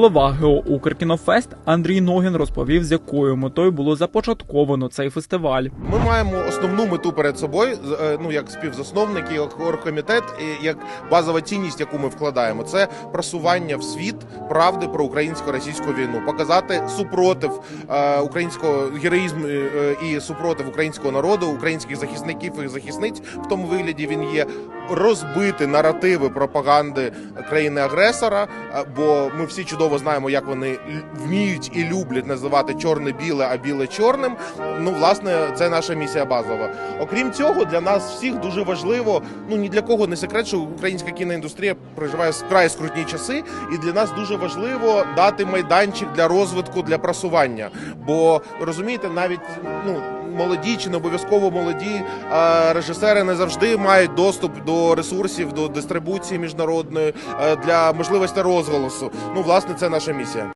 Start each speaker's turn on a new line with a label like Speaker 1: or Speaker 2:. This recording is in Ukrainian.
Speaker 1: Голова ГО «Укркінофест» Андрій Ногін розповів, з якою метою було започатковано цей фестиваль.
Speaker 2: Ми маємо основну мету перед собою, е, ну як співзасновники, як оргкомітет, як базова цінність, яку ми вкладаємо, це просування в світ правди про українсько-російську війну, показати супротив е, українського героїзм е, е, і супротив українського народу, українських захисників і захисниць в тому вигляді він є. Розбити наративи пропаганди країни-агресора, бо ми всі чудово знаємо, як вони вміють і люблять називати чорне біле, а біле чорним. Ну, власне, це наша місія базова. Окрім цього, для нас всіх дуже важливо. Ну ні для кого не секрет, що українська кіноіндустрія проживає вкрай скрутні часи, і для нас дуже важливо дати майданчик для розвитку, для просування. Бо розумієте, навіть ну. Молоді чи не обов'язково молоді режисери не завжди мають доступ до ресурсів, до дистрибуції міжнародної е, для можливості розголосу. Ну, власне, це наша місія.